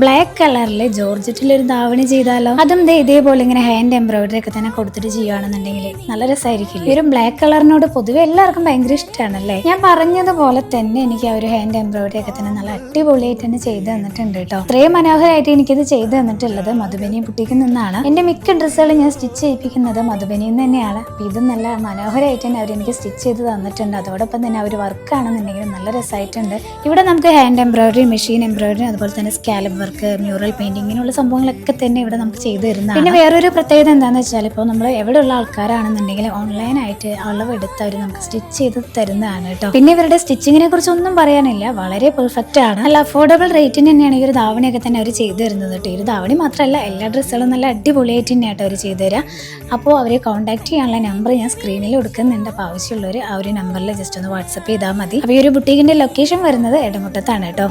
Black കളറിൽ ജോർജറ്റിൽ ഒരു ദാവണി ചെയ്താലോ? അതും ദേ ഇതേപോലെ ഇങ്ങനെ ഹാൻഡ് എംബ്രോയിഡറി ഒക്കെ തന്നെ കൊടുത്തിട്ട് ചെയ്യുകയാണെന്നുണ്ടെങ്കിൽ നല്ല രസമായിരിക്കില്ല ഒരു ബ്ലാക്ക് കളറിനോട് പൊതുവെ എല്ലാവർക്കും ഭയങ്കര ഇഷ്ടമാണല്ലേ ഞാൻ പറഞ്ഞതുപോലെ തന്നെ എനിക്ക് ആ ഒരു ഹാൻഡ് എംബ്രോയിഡറി ഒക്കെ തന്നെ നല്ല അടിപൊളിയായിട്ട് തന്നെ ചെയ്ത് തന്നിട്ടുണ്ട് കേട്ടോ. ഇത്രയും മനോഹരമായിട്ട് എനിക്കിത് ചെയ്ത് തന്നിട്ടുള്ളത് മധുബനി ബുട്ടിക്കിൽ നിന്നാണ്. എന്റെ മിക്ക ഡ്രസ്സുകളും ഞാൻ സ്റ്റിച്ച് ചെയ്യിപ്പിക്കുന്നത് മധുബനിയിൽ നിന്ന് തന്നെയാണ്. അപ്പൊ ഇത് നല്ല മനോഹരമായിട്ട് തന്നെ അവർ എനിക്ക് സ്റ്റിച്ച് ചെയ്ത് തന്നിട്ടുണ്ട്. അതോടൊപ്പം തന്നെ അവർ വർക്ക് ആണെന്നുണ്ടെങ്കിൽ നല്ല രസമായിട്ടുണ്ട് ഇവിടെ നമുക്ക് ഹാൻഡ് എംബ്രോയിഡറി മെഷീൻ എംബ്രോയിഡറി അതുപോലെ തന്നെ സ്കാലപ്പ് വർക്ക് മ്യൂറൽ പെയിന്റിങ് ഇങ്ങനെയുള്ള സംഭവങ്ങളൊക്കെ തന്നെ ഇവിടെ നമുക്ക് ചെയ്തു തരുന്ന പിന്നെ വേറൊരു പ്രത്യേകത എന്താണെന്ന് വെച്ചാൽ ഇപ്പോൾ നമ്മൾ എവിടെയുള്ള ആൾക്കാരാണെന്നുണ്ടെങ്കിൽ ഓൺലൈനായിട്ട് അളവെടുത്ത് അവർ നമുക്ക് സ്റ്റിച്ച് ചെയ്ത് തരുന്നതാണ് കേട്ടോ. പിന്നെ ഇവരുടെ സ്റ്റിച്ചിങ്ങിനെ കുറിച്ചൊന്നും പറയാനില്ല. വളരെ പെർഫെക്റ്റ് ആണ്. നല്ല അഫോർഡബിൾ റേറ്റിന് തന്നെയാണ് ഈ ഒരു ധാവണിയൊക്കെ തന്നെ അവർ ചെയ്തു തരുന്നത് കേട്ടോ. ഈ ഒരു ധാവണി മാത്രമല്ല എല്ലാ ഡ്രസ്സുകളും നല്ല അടിപൊളിയായിട്ട് തന്നെയായിട്ട് അവർ ചെയ്തു തരാം. അപ്പോൾ അവരെ കോൺടാക്ട് ചെയ്യാനുള്ള നമ്പർ ഞാൻ സ്ക്രീനിൽ കൊടുക്കുന്നുണ്ട്. അപ്പോൾ ആവശ്യമുള്ളവർ ആ ഒരു നമ്പറിൽ ജസ്റ്റ് ഒന്ന് വാട്സപ്പ് ചെയ്താൽ മതി. അപ്പോൾ ഈ ഒരു ബുട്ടീക്കിന്റെ ലൊക്കേഷൻ വരുന്നത് ഇടമുട്ടത്താണ് കേട്ടോ.